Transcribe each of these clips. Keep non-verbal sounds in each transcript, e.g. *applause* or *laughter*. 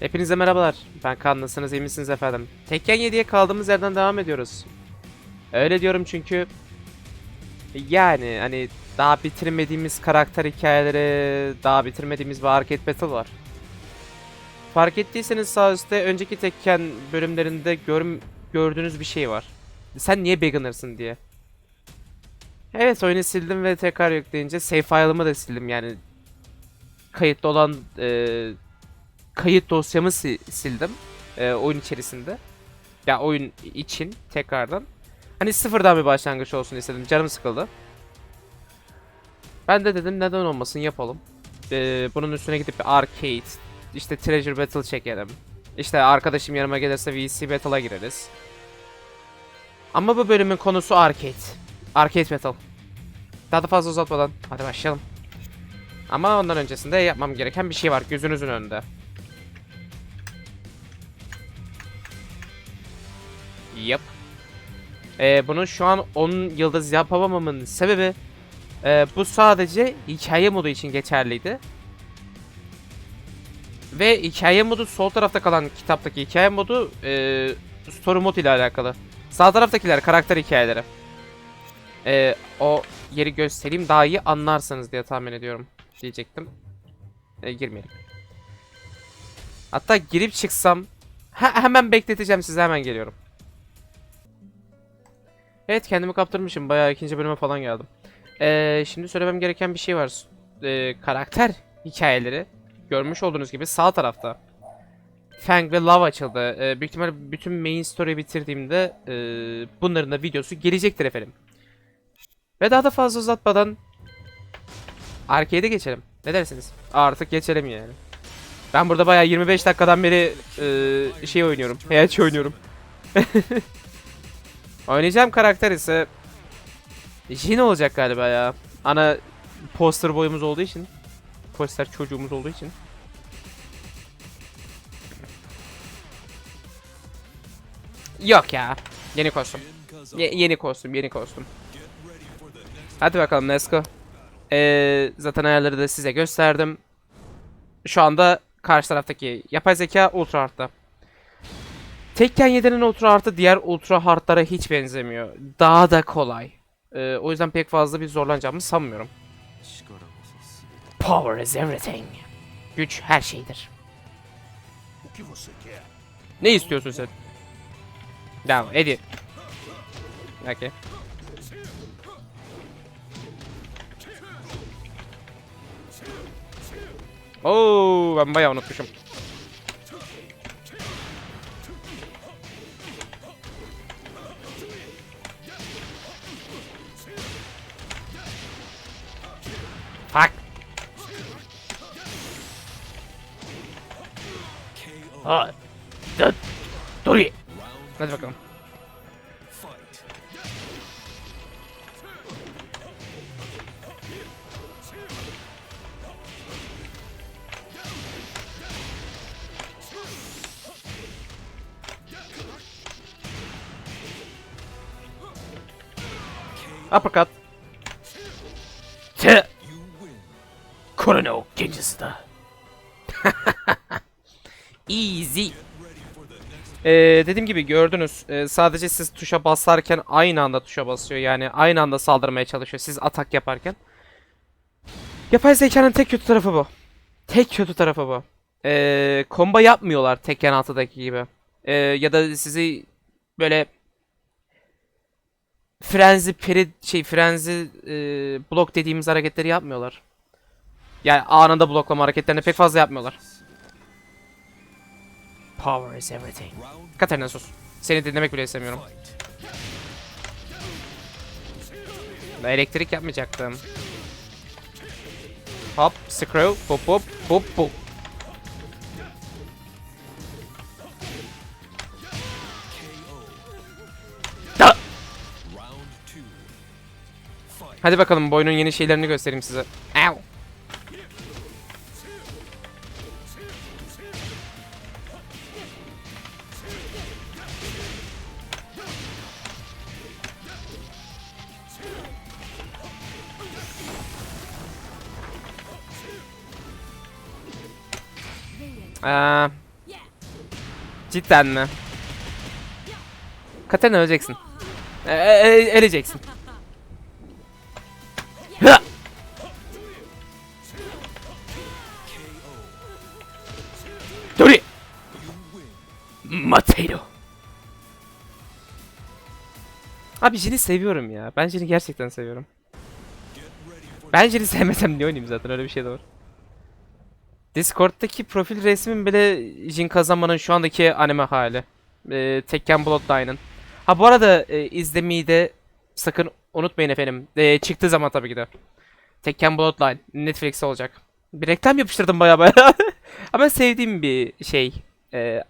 Hepinize merhabalar. Ben Kaan nasılsınız iyi misiniz efendim? Tekken 7'ye kaldığımız yerden devam ediyoruz. Öyle diyorum çünkü yani hani daha bitirmediğimiz karakter hikayeleri, daha bitirmediğimiz bir arcade battle var. Fark ettiyseniz sağ üstte önceki Tekken bölümlerinde gör, gördüğünüz bir şey var. Sen niye beginner'sın diye. Evet oyunu sildim ve tekrar yükleyince save file'ımı da sildim yani kayıtlı olan e, kayıt dosyamı si- sildim e, oyun içerisinde. Ya oyun için tekrardan. Hani sıfırdan bir başlangıç olsun istedim. Canım sıkıldı. Ben de dedim neden olmasın yapalım. E, bunun üstüne gidip arcade, işte treasure battle çekelim. İşte arkadaşım yanıma gelirse VC battle'a gireriz. Ama bu bölümün konusu arcade. Arcade battle. Daha da fazla uzatmadan hadi başlayalım. Ama ondan öncesinde yapmam gereken bir şey var gözünüzün önünde. Yep. Ee, bunu şu an 10 yıldız yapamamamın sebebi e, bu sadece hikaye modu için geçerliydi. Ve hikaye modu sol tarafta kalan kitaptaki hikaye modu e, story mode ile alakalı. Sağ taraftakiler karakter hikayeleri. E, o yeri göstereyim daha iyi anlarsınız diye tahmin ediyorum diyecektim. E, girmeyelim. Hatta girip çıksam he- hemen bekleteceğim size hemen geliyorum. Evet kendimi kaptırmışım. Bayağı ikinci bölüme falan geldim. Ee, şimdi söylemem gereken bir şey var. Ee, karakter hikayeleri görmüş olduğunuz gibi sağ tarafta. Fang ve Love açıldı. Ee, büyük ihtimalle bütün main story'i bitirdiğimde ee, bunların da videosu gelecektir efendim. Ve daha da fazla uzatmadan arcade'e geçelim. Ne dersiniz? Artık geçelim yani. Ben burada bayağı 25 dakikadan beri ee, şey oynuyorum. Hayatçı oynuyorum. *laughs* Oynayacağım karakter ise Jin olacak galiba ya. Ana poster boyumuz olduğu için. Poster çocuğumuz olduğu için. Yok ya. Yeni kostüm. Ye- yeni kostüm, yeni kostüm. Hadi bakalım let's go. Ee, zaten ayarları da size gösterdim. Şu anda karşı taraftaki yapay zeka ultra hard'da. Tekken 7'nin ultra hard'ı diğer ultra hard'lara hiç benzemiyor. Daha da kolay. Ee, o yüzden pek fazla bir zorlanacağımı sanmıyorum. Power is everything. Güç her şeydir. Ne istiyorsun sen? Tamam, Eddie. Okay. Oo, ben bayağı unutmuşum. Ha. Dur. Hadi bakalım. Uppercut. Tı. Korono gencesi da. Easy. Ee, dediğim gibi gördünüz. Ee, sadece siz tuşa basarken aynı anda tuşa basıyor. Yani aynı anda saldırmaya çalışıyor. Siz atak yaparken. Yapay zekanın tek kötü tarafı bu. Tek kötü tarafı bu. Ee, komba yapmıyorlar Tekken 6'daki gibi. Ee, ya da sizi böyle frenzi peri şey frenzi e, blok dediğimiz hareketleri yapmıyorlar. Yani anında bloklama hareketlerini pek fazla yapmıyorlar. Power is everything. Katarina sus. Seni dinlemek bile istemiyorum. Elektrik yapmayacaktım. Hop, screw, hop hop, hop hop. Da! Hadi bakalım bu oyunun yeni şeylerini göstereyim size. Ow. Cidden mi? Katerina öleceksin. E, e, e- öleceksin. Hı! Dori! Mateo. Abi Jin'i seviyorum ya. Ben Jin'i gerçekten seviyorum. Ben Jin'i sevmesem niye oynayayım zaten öyle bir şey de var. Discord'daki profil resmin bile Jin Kazama'nın şu andaki anime hali. Ee, Tekken Bloodline'ın. Ha bu arada e, izlemeyi de sakın unutmayın efendim. E, çıktığı zaman tabii ki de. Tekken Bloodline Netflix'te olacak. Bir reklam yapıştırdım baya baya. *laughs* Ama sevdiğim bir şey. E,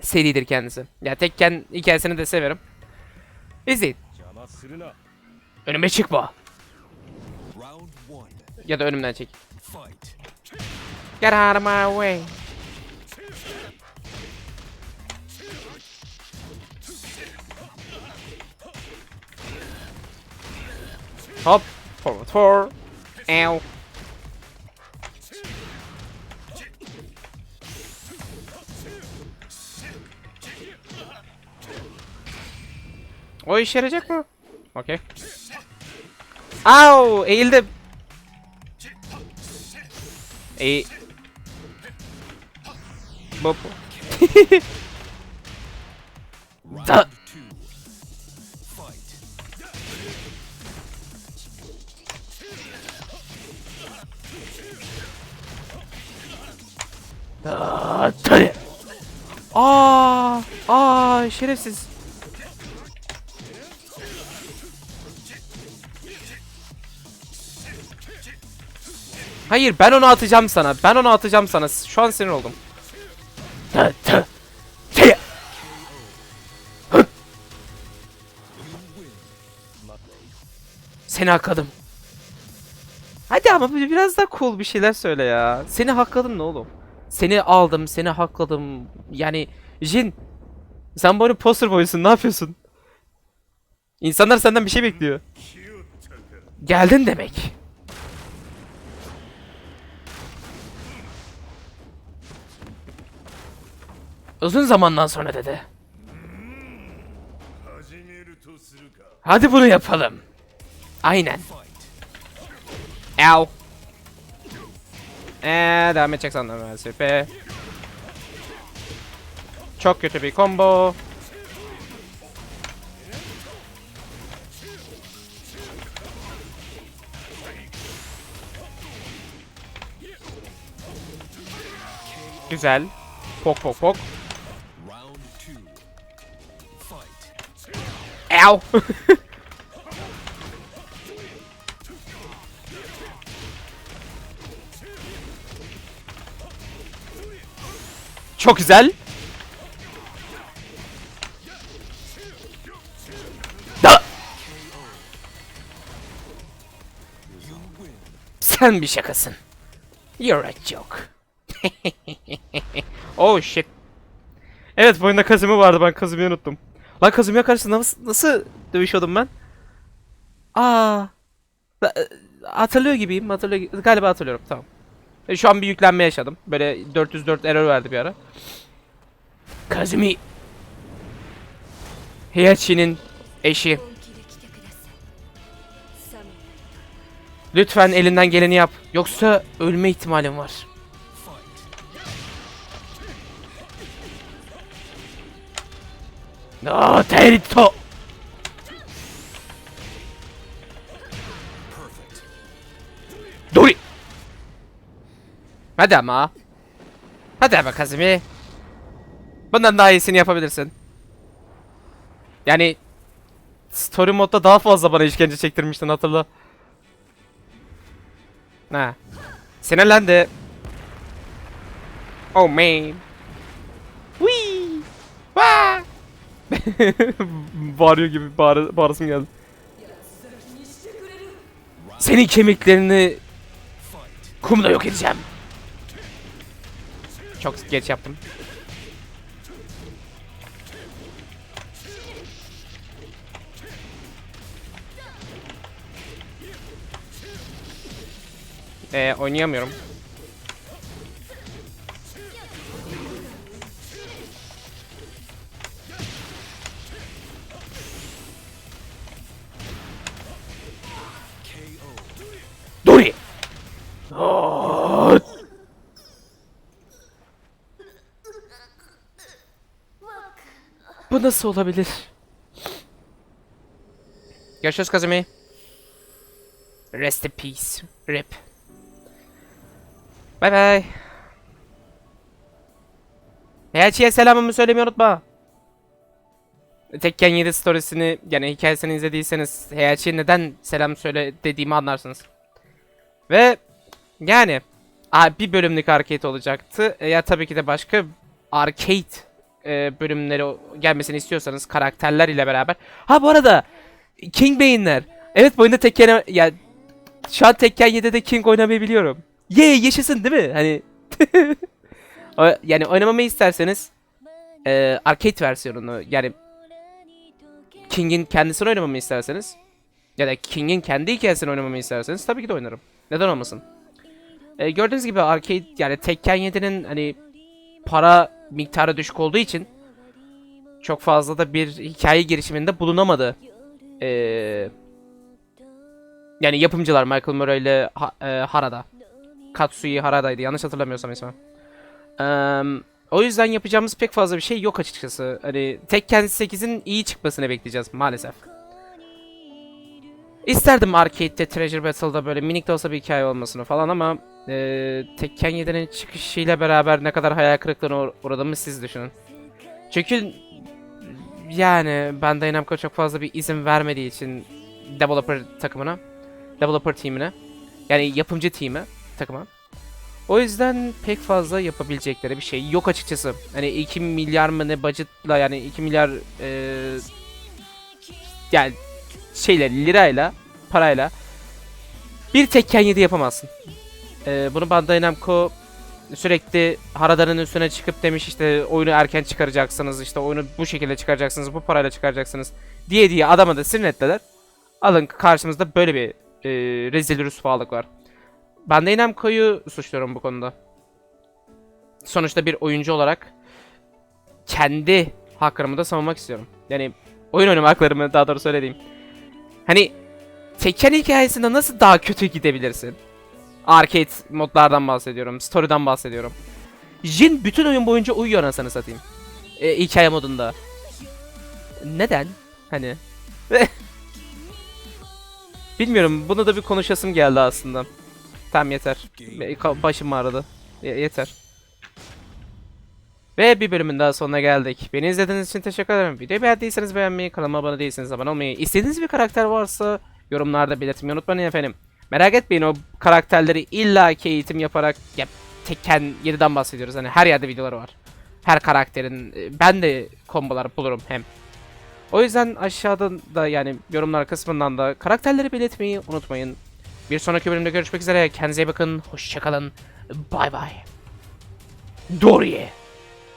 seridir kendisi. Ya Tekken hikayesini de severim. İzleyin. Önüme çıkma. Ya da önümden çek. Fight. Get out of my way. Hop. Forward four. Ow. O işe yarayacak mı? Okey. Au! Eğildim. Eğ... Bop. da. Round 2 Fight Aa, tabii. Aa, aa şerefsiz. Hayır ben onu atacağım sana. Ben onu atacağım sana. Şu an sinir oldum. Seni hakladım. Hadi ama böyle biraz daha cool bir şeyler söyle ya. Seni hakladım ne oğlum? Seni aldım, seni hakladım. Yani Jin sen bu oyunun poster boyusun. Ne yapıyorsun? İnsanlar senden bir şey bekliyor. Geldin demek. Uzun zamandan sonra dedi. Hadi bunu yapalım. Aynen. Ow. Eee devam edecek sandım ben Çok kötü bir combo. Güzel. Pok pok pok. Ow. *laughs* Çok güzel. Da. Sen bir şakasın. You're a joke. *laughs* oh shit. Evet bu oyunda Kazumi vardı ben Kazumi'yi unuttum. Lan Kazumi'ye karşı nasıl, nasıl dövüşüyordum ben? Aa. E, hatırlıyor gibiyim. Hatırlıyor, galiba hatırlıyorum. Tamam. E, şu an bir yüklenme yaşadım. Böyle 404 error verdi bir ara. Kazumi. Heihachi'nin eşi. Lütfen elinden geleni yap. Yoksa ölme ihtimalin var. No, Terito. Perfect Dori. Hadi ama. Hadi ama Kazumi. Bundan daha iyisini yapabilirsin. Yani Story modda daha fazla bana işkence çektirmiştin hatırla. Ha. Sinirlendi. Oh man. Wee. Wah. *laughs* Bağırıyor gibi bağır, bağırasım geldi. Senin kemiklerini kumda yok edeceğim. Çok geç yaptım. Ee, oynayamıyorum. Dori. Bu nasıl olabilir? Görüşürüz Kazumi. Rest in peace. Rip. Bay bay. Elçiye selamımı söylemeyi unutma. Tekken 7 storiesini yani hikayesini izlediyseniz Heyelçi'ye neden selam söyle dediğimi anlarsınız. Ve yani bir bölümlük arcade olacaktı. E, Ya tabii ki de başka arcade e, bölümleri gelmesini istiyorsanız karakterler ile beraber. Ha bu arada King Bey'inler. Evet bu oyunda Tekken ya şu an Tekken 7'de King oynamayı biliyorum. Ye yaşasın değil mi? Hani *laughs* yani oynamamı isterseniz e, arcade versiyonunu yani King'in kendisini oynamamı isterseniz ya da King'in kendi hikayesini oynamamı isterseniz tabii ki de oynarım. Neden olmasın? E, gördüğünüz gibi arcade yani Tekken 7'nin hani para miktarı düşük olduğu için çok fazla da bir hikaye girişiminde bulunamadı. E, yani yapımcılar Michael Murray ile Ha- e, Harada. Katsuyi Harada'ydı yanlış hatırlamıyorsam ismi. Eee, o yüzden yapacağımız pek fazla bir şey yok açıkçası. Hani Tekken 8'in iyi çıkmasını bekleyeceğiz maalesef. İsterdim Arcade'de Treasure Battle'da böyle minik de olsa bir hikaye olmasını falan ama eee Tekken 7'nin çıkışıyla beraber ne kadar hayal kırıklığına uğra- uğradığımı siz düşünün. Çünkü yani Bandai Namco çok fazla bir izin vermediği için developer takımına, developer teamine yani yapımcı team'e takıma. O yüzden pek fazla yapabilecekleri bir şey yok açıkçası. Hani 2 milyar mı ne budgetla yani 2 milyar eee yani şeyle lirayla parayla bir Tekken 7 yapamazsın. Eee bunu Bandai Namco sürekli Harada'nın üstüne çıkıp demiş işte oyunu erken çıkaracaksınız işte oyunu bu şekilde çıkaracaksınız bu parayla çıkaracaksınız diye diye adama da sinir. Alın karşımızda böyle bir eee rezil rüsvalık var. Bandai Namco'yu suçluyorum bu konuda. Sonuçta bir oyuncu olarak kendi haklarımı da savunmak istiyorum. Yani oyun oynama haklarımı daha doğru söyleyeyim. Hani Tekken hikayesinde nasıl daha kötü gidebilirsin? Arcade modlardan bahsediyorum, story'den bahsediyorum. Jin bütün oyun boyunca uyuyor anasını satayım. E, hikaye modunda. Neden? Hani. *laughs* Bilmiyorum bunu da bir konuşasım geldi aslında. Tamam yeter. Başım ağrıdı. Ye- yeter. Ve bir bölümün daha sonuna geldik. Beni izlediğiniz için teşekkür ederim. Videoyu beğendiyseniz beğenmeyi, kanalıma abone değilseniz abone olmayı, istediğiniz bir karakter varsa yorumlarda belirtmeyi unutmayın efendim. Merak etmeyin o karakterleri illaki eğitim yaparak ya, Tekken 7'den bahsediyoruz. Hani her yerde videoları var. Her karakterin e, ben de kombolar bulurum hem. O yüzden aşağıda da yani yorumlar kısmından da karakterleri belirtmeyi unutmayın. Bir sonraki bölümde görüşmek üzere. Kendinize bakın. Hoşçakalın. Bay bay. Doriye.